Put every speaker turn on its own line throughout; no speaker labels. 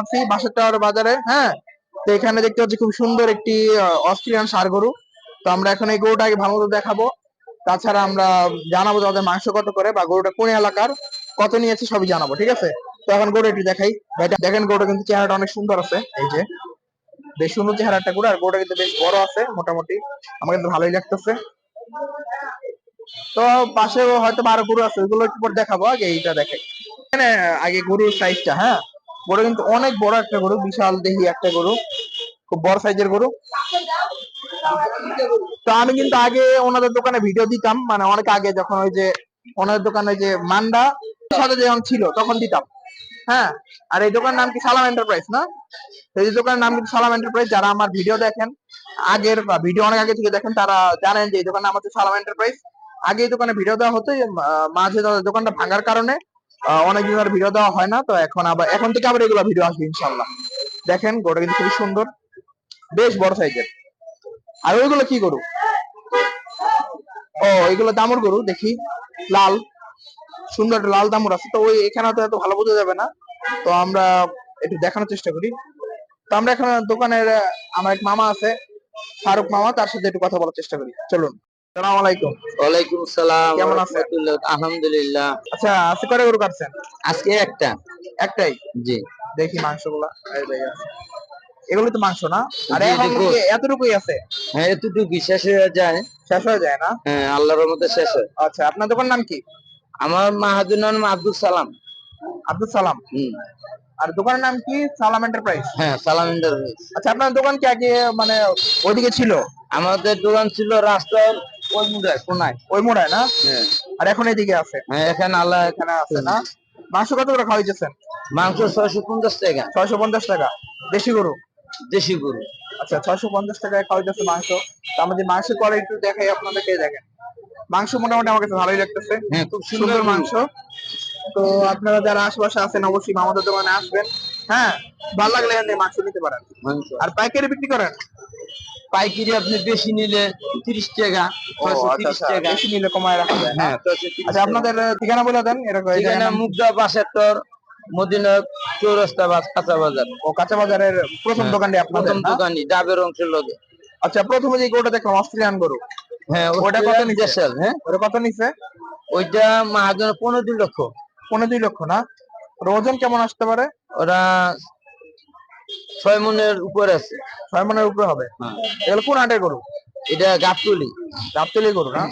আছি বাসার টাওয়ার বাজারে হ্যাঁ? তো এখানে দেখতে পাচ্ছি খুব সুন্দর একটি অস্ট্রেলিয়ান সার গরু। তো আমরা এখন এই গরুটাকে ভালো মতো দেখাবো। তাছাড়া আমরা জানাব তাদের মাংস কত করে বা গরুটা কোন এলাকার, কত নিয়েছে সবই জানাব, ঠিক আছে? তো এখন গরু একটু দেখাই। দেখেন গরুটা কিন্তু চেহারাটা অনেক সুন্দর আছে, এই যে। বেশ সুন্দর চেহারা একটা গরু, আর গরুটা কিন্তু বেশ বড় আছে, মোটামুটি। আমার কিন্তু ভালোই লাগতেছে। তো পাশে হয়তো বারো গরু আছে, ওইগুলো একটু পর দেখাবো, আগে এইটা দেখাই আগে গরুর সাইজটা হ্যাঁ? গরু কিন্তু অনেক বড় একটা গরু, বিশাল দেহি একটা গরু, খুব বড় সাইজের গরু। তো আমি কিন্তু আগে ওনাদের দোকানে ভিডিও দিতাম মানে অনেক আগে যখন ওই যে ওনাদের দোকানে যে মান্ডা সাথে যখন ছিল তখন দিতাম। হ্যাঁ আর এই দোকানের নাম কি সালাম এন্টারপ্রাইজ না? এই দোকানের নাম কিন্তু সালাম এন্টারপ্রাইজ যারা আমার ভিডিও দেখেন, আগের ভিডিও অনেক আগে থেকে দেখেন, তারা জানেন যে এই দোকানের নাম হচ্ছে সালাম এন্টারপ্রাইজ আগে এই দোকানে ভিডিও দেওয়া হতো মাঝে দোকানটা ভাঙার কারণে আহ, অনেক ধরে ভিডিও দেওয়া হয় না তো এখন আবার এখন থেকে আবার এগুলো ভিডিও আসবে ইনশাল্লাহ দেখেন গরুটা কিন্তু খুবই সুন্দর বেশ বড় সাইজের। আর ওইগুলো কি গরু? ও এগুলো দামুর গরু দেখি। লাল সুন্দর একটা লাল দামুর আছে তো ওই এখানে তো এত ভালো বোঝা যাবে না। তো আমরা একটু দেখানোর চেষ্টা করি। তো আমরা এখন দোকানের আমার এক মামা আছে ফারুক মামা তার সাথে একটু কথা বলার চেষ্টা করি। চলুন। আলাইকুম।
ওয়ালাইকুম সালাম
কেমন আছেন?
আলহামদুলিল্লাহ।
আচ্ছা আজকে কয়টা গরু কাটছেন?
আজকে একটা।
একটাই?
জি।
দেখি মাংসগুলা। এগুলো তো মাংস না? আর এতটুকুই আছে?
হ্যাঁ এতটুকু শেষ হয়ে যায়।
শেষ হয়ে যায় না?
হ্যাঁ আল্লাহর মধ্যে শেষ হয়।
আচ্ছা আপনার দোকান নাম কি?
আমার মাহাদুর নাম আব্দুল সালাম।
আব্দুল সালাম।
হুম,
আর দোকানের নাম কি? সালাম এন্টারপ্রাইজ
হ্যাঁ সালাম ইন্টারভিউ
আচ্ছা আপনার দোকান কি আগে মানে ওইদিকে ছিল?
আমাদের দোকান ছিল রাস্তার ওই মুড়ায় কোনায়
ওই মোড়ায় না?
হ্যাঁ।
আর এখন এদিকে আছে।
হ্যাঁ এখানে আল্লাহ
এখানে আছে না? মাংস কত করে খাওয়াইতেছেন?
মাংস ছয়শো পঞ্চাশ টাকা।
ছয়শো পঞ্চাশ টাকা। দেশি গরু?
দেশি গরু।
আচ্ছা ছয়শো পঞ্চাশ টাকায় খাওয়াইতেছে মাংস। তো আমরা মাংসের কোয়ালিটি একটু দেখাই আপনাদেরকে দেখেন। মাংস মোটামুটি আমার কাছে ভালোই লাগতেছে।
হ্যাঁ খুব
সুন্দর মাংস। তো আপনারা যারা আশেপাশে আছেন অবশ্যই আমাদের দোকানে আসবেন। হ্যাঁ ভালো লাগলে এখান থেকে মাংস নিতে পারেন।
মাংস।
আর পাইকারি বিক্রি করেন?
পাইকারি আপনি বেশি নিলে তিরিশ টাকা
আচ্ছা, আচ্ছা, বেশি নিলে কমায় রাখা যায়
হ্যাঁ।
আচ্ছা আপনাদের ঠিকানা বলে দেন এরকম নাম-
মুগদা বাসের মদিনা চৌরাস্তা বাস কাঁচা বাজার।
ও কাঁচা বাজারের প্রথম
হ্যাঁ,
দোকানটি
প্রথম? দোকানই ডাবের অংশের লগে।
আচ্ছা প্রথমে যে দেখলাম অস্ট্রেলিয়ান গরু।
হ্যাঁ
ওটা কত?
হ্যাঁ।
ওটা কত
ওইটা মাহাজন পনেরো দুই লক্ষ।
পনেরো দুই লক্ষ না? ওজন কেমন আসতে পারে?
ওরা ছয় মনের উপরে আছে।
ছয় মনের উপরে হবে?
হ্যাঁ।
এগুলো কোন হাটের গরু?
এটা গাবতলি।
গাবতলি গরু না?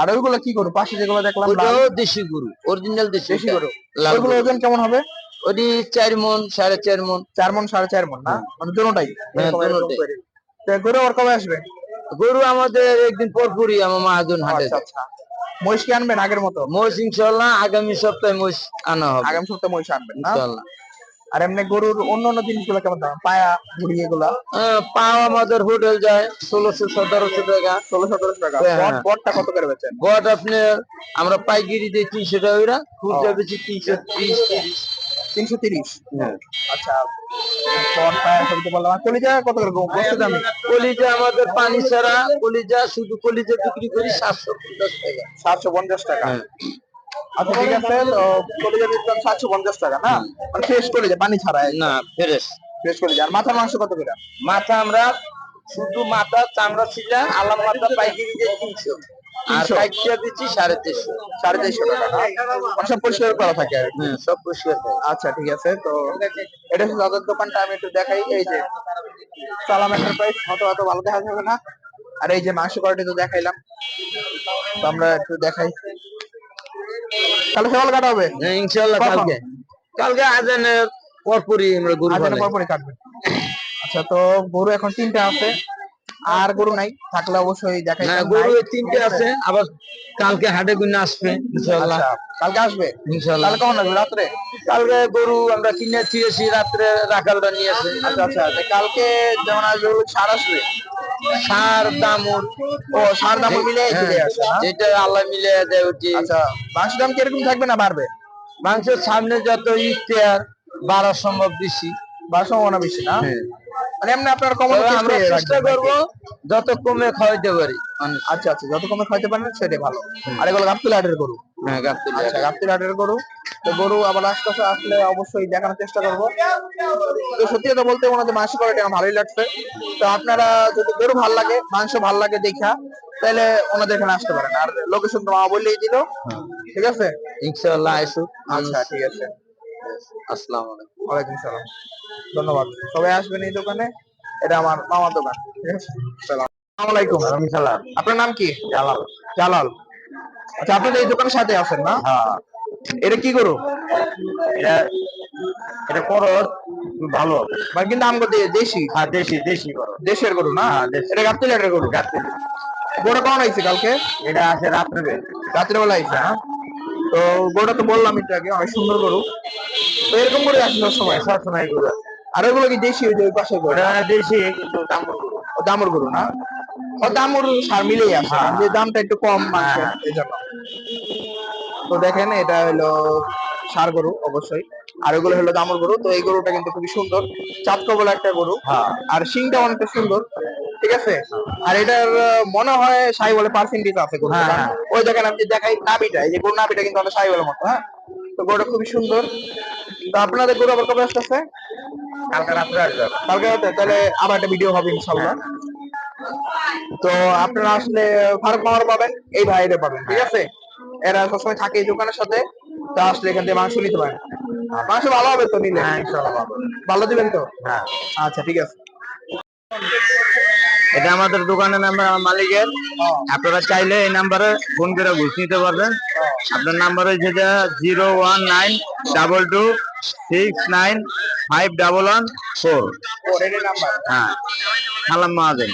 আর ওইগুলো কি গরু? পাশে যেগুলো দেখলাম
ওটাও দেশি গরু অরিজিনাল দেশি
দেশি গরু। ওইগুলো ওজন কেমন হবে?
ওটি চার মন সাড়ে চার মন।
চার মন সাড়ে চার মন না? মানে দুটাই
হ্যাঁ,
গরু কবে আসবে?
গরু আমাদের একদিন পরপরই আমার মাহাজন হাটে
আচ্ছা আচ্ছা। মহিষ কি আনবেন আগের মতো?
মহিষ ইনশাল্লাহ আগামী সপ্তাহে মহিষ আনা হবে।
আগামী সপ্তাহে মহিষ আনবেন
ইনশাল্লাহ
আর এমনি গরুর অন্য অন্য জিনিসগুলো কেমন দাম? পায়া ঘুড়ি এগুলা?
হ্যাঁ, পাও আমাদের হোটেল যায় ষোলোশো সতেরোশো টাকা।
ষোলো সতেরোশো টাকা।
হ্যাঁ,
বট
হ্যাঁ।
বটটা কত করে বেচেন?
গড আপনি আমরা পাইকারি দিই তিনশো টাকা ওইরা খুচরা। বেশি তিনশো ত্রিশ তিরিশ।
তিনশো তিরিশ?
হ্যাঁ।
আচ্ছা। বট পায়া সবই তো কলিজা কত করে? বস্তু দামি?
কলিজা আমাদের পানি ছাড়া কলিজা শুধু কলিজা বিক্রি করি সাতশো পঞ্চাশ টাকা।
সাতশো পঞ্চাশ টাকা।
হ্যাঁ।
আচ্ছা ঠিক আছে তো কলিজা দিচ্ছেন সাতশো পঞ্চাশ টাকা না? মানে ফ্রেশ কলিজা পানি ছাড়া
না ফ্রেশ
ফ্রেশ কলিজা আর মাথার মাংস কত করে?
মাথা আমরা শুধু মাথা চামড়া ছিল আলাম মাথা পাইকারি দিয়ে তিনশো। আর
300
দিচ্ছি সাড়ে তিনশো।
সাড়ে চারশো টাকা সব পরিষ্কার করা থাকে আর।
হ্যাঁ সব পরিষ্কার
আচ্ছা ঠিক আছে তো এটা হচ্ছে তাদের দোকানটা আমি একটু দেখাই এই যে সালাম এন্টারপ্রাইজ হয়তো অত ভালো দেখা যাবে না। আর এই যে মাংস কোয়ালিটি তো দেখাইলাম। তো আমরা একটু দেখাই। তাহলে সকাল কাটা হবে
হ্যাঁ ইনশাল্লাহ কালকে। কালকে আজানের পরপরই আমরা গরু
আজানের পরপরই কাটবে। আচ্ছা তো গরু এখন তিনটা আছে। আর গরু নাই থাকলে অবশ্যই দেখাই
না গরু তিনটে আছে আবার কালকে হাটে গুনে আসবে ইনশাল্লাহ
আচ্ছা কালকে আসবে?
ইনশাল্লাহ
কালকে কখন আসবে রাত্রে?
কালকে গরু আমরা কিনে চিয়েছি রাত্রে রাখালটা নিয়ে আসে
আচ্ছা আচ্ছা কালকে যেমন আসবে সার আসবে।
সার দামুর
ও সার দাম মিলে
হ্যাঁ,
চলে আসে
যেটা আল্লাহ মিলে দেয় উঠি
আচ্ছা মাংস দাম কীরকম থাকবে না বাড়বে?
মাংসের সামনে যত ইফতার বাড়ার সম্ভব বেশি।
বা সম্ভাবনা বেশি না?
হ্যাঁ।
মানে এমনি আপনার কমন
আমরা চেষ্টা করব যত কমে খাওয়াইতে পারি
আচ্ছা আচ্ছা যত কমে খাইতে পারেন সেটাই ভালো। আর এগুলো গাবতুল হাটের গরু।
হ্যাঁ গাবতলী
আচ্ছা গাবতুল হাটের গরু। তো গরু আবার আশপাশে আসলে অবশ্যই দেখানোর চেষ্টা করব। তো সত্যি কথা বলতে ওনাদের মাংস কোয়ালিটি আমার ভালোই লাগছে। তো আপনারা যদি গরু ভালো লাগে মাংস ভালো লাগে দেখা তাহলে ওনাদের এখানে আসতে পারেন। আর লোকেশন তো মা বললেই দিল। ঠিক আছে?
ইনশাআল্লাহ আইসু।
আচ্ছা ঠিক আছে।
আসসালামু আলাইকুম।
ওয়ালাইকুম সালাম। ধন্যবাদ। সবাই আসবেন এই দোকানে? এটা আমার মামার দোকান। ঠিক আছে? সালাম। আসসালামু আলাইকুম।
সালাম।
আপনার নাম কি? জালাল। জালাল। আচ্ছা আপনি এই দোকানের সাথে আছেন না?
হ্যাঁ।
এটা কি গরু?
এটা এটা করো ভালো।
মানে কিন্তু আমগো দেশি।
হ্যাঁ দেশি দেশি করো
দেশের গরু না?
হ্যাঁ।
এটা গাবতলিয়াটের গরু? গরুটা কখন আইছে কালকে?
এটা আছে রাত্রে।
রাত্রেবেলা আইছে হ্যাঁ? তো গরুটা তো বললাম একটু আগে অনেক সুন্দর গরু। এরকম করে আসে সব সময়
সবসময় করো
আর ওগুলো কি দেশি ওই যে ওই পাশে গরু?
দেশি কিন্তু দাম করো
ও দামুর গরু না? ও দামুর সার মিলেই আসে
হ্যাঁ।
যে দামটা একটু কম
হ্যাঁ।
এই জন্য। তো দেখেন এটা হলো সার গরু অবশ্যই। আর এগুলো হলো দামুর গরু তো এই গরুটা কিন্তু খুবই সুন্দর। চাতক বলে একটা গরু।
হ্যাঁ।
আর শিংটা অনেকটা সুন্দর ঠিক আছে? আর এটার মনে হয় সাই বলে পার্সেন্টেজ আছে গরু। ওই জায়গায় আমি দেখাই নাবিটা এই যে গরু নাবিটা কিন্তু অনেক সাই বলে মতো হ্যাঁ? তো গরুটা খুবই সুন্দর। তো আপনাদের গরু আবার কবে আসতেছে?
কালকে রাত্রে আসবে।
কালকে রাতে? তাহলে আবার একটা ভিডিও হবে ইনশাল্লাহ তো আপনারা আসলে ফারুক মামার পাবেন এই ভাইরে পাবেন ঠিক আছে? এরা সবসময় থাকে এই দোকানের সাথে তো আসলে এখান থেকে মাংস নিতে পারেন মাংস ভালো হবে তো নিলে?
হ্যাঁ ইনশাআল্লাহ। পাবো।
ভালো দিবেন তো?
হ্যাঁ।
আচ্ছা ঠিক আছে।
এটা আমাদের দোকানের নাম্বার আমার মালিকের। আপনারা চাইলে এই নাম্বারে ফোন করে ঘুষ নিতে পারবেন। আপনার নাম্বার হচ্ছে যে zero one nine double two six nine five double one four হ্যাঁ। সালাম মহাজন।